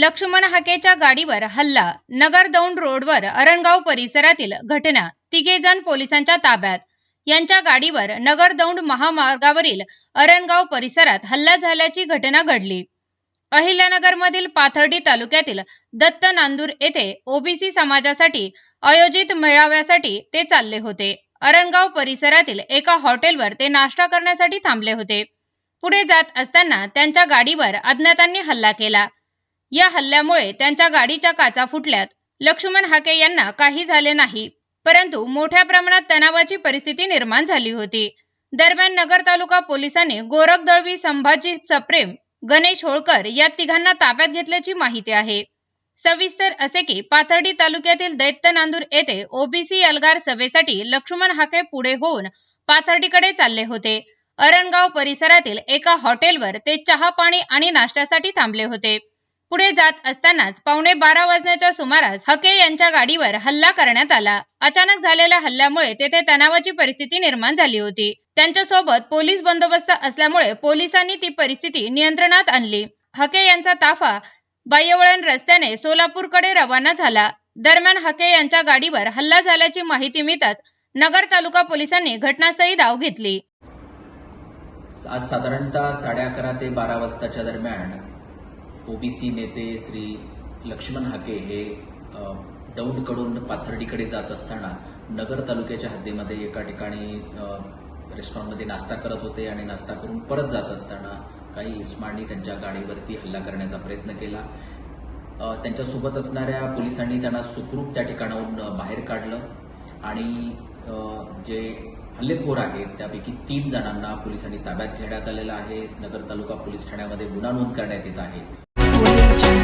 लक्ष्मण हाकेच्या गाडीवर हल्ला. नगर दौंड रोडवर अरणगाव परिसरातील घटना. तिघे जण पोलिसांच्या ताब्यात. यांच्या गाडीवर नगर दौंड महामार्गावरील अरणगाव परिसरात हल्ला झाल्याची घटना घडली. अहिल्यानगरमधील पाथर्डी तालुक्यातील दत्त नांदूर येथे ओबीसी समाजासाठी आयोजित मेळाव्यासाठी ते चालले होते. अरणगाव परिसरातील एका हॉटेलवर ते नाश्ता करण्यासाठी थांबले होते. पुढे जात असताना त्यांच्या गाडीवर अज्ञातांनी हल्ला केला. या हल्ल्यामुळे त्यांच्या गाडीच्या काचा फुटल्यात. लक्ष्मण हाके यांना काही झाले नाही परंतु मोठ्या प्रमाणात तणावाची परिस्थिती निर्माण झाली होती. दरम्यान नगर तालुका पोलिसांनी गोरख दळवी संभाजी सप्रेम गणेश होळकर या तिघांना ताब्यात घेतल्याची माहिती आहे. सविस्तर असे की पाथर्डी तालुक्यातील दैत्य नांदूर येथे ओबीसी अलगार सभेसाठी लक्ष्मण हाके पुढे होऊन पाथर्डीकडे चालले होते. अरणगाव परिसरातील एका हॉटेलवर ते चहा पाणी आणि नाश्त्यासाठी थांबले होते. पुढे जात असतानाच पावणे बारा वाजण्याच्या सुमारास हके यांच्या गाडीवर हल्ला करण्यात आला. अचानक झालेल्या हल्ल्यामुळे तेथे तणावाची परिस्थिती निर्माण झाली होती. त्यांच्यासोबत पोलीस बंदोबस्त असल्यामुळे पोलिसांनी ती परिस्थिती नियंत्रणात आणली. हके यांचा ताफा बाह्यवळण रस्त्याने सोलापूरकडे रवाना झाला. दरम्यान हके यांच्या गाडीवर हल्ला झाल्याची माहिती मिळताच नगर तालुका पोलिसांनी घटनास्थळी धाव घेतली. आज साधारणतः साडे अकरा ते बारा वाजताच्या दरम्यान ओबीसी नेते श्री लक्ष्मण हाके हे दौंडकडून पाथर्डीकडे जात असताना नगर तालुक्याच्या हद्दीमध्ये एका ठिकाणी रेस्टॉरंटमध्ये नाश्ता करत होते आणि नाश्ता करून परत जात असताना काही इस्मांनी त्यांच्या गाडीवरती हल्ला करण्याचा प्रयत्न केला. त्यांच्यासोबत असणाऱ्या पोलिसांनी त्यांना सुखरूप त्या ठिकाणाहून बाहेर काढलं आणि जे हल्लेखोर आहेत त्यापैकी तीन जणांना पोलिसांनी ताब्यात घेण्यात आलेलं आहे. नगर तालुका पोलीस ठाण्यामध्ये गुन्हा नोंद करण्यात येत आहे. Audio Jungle.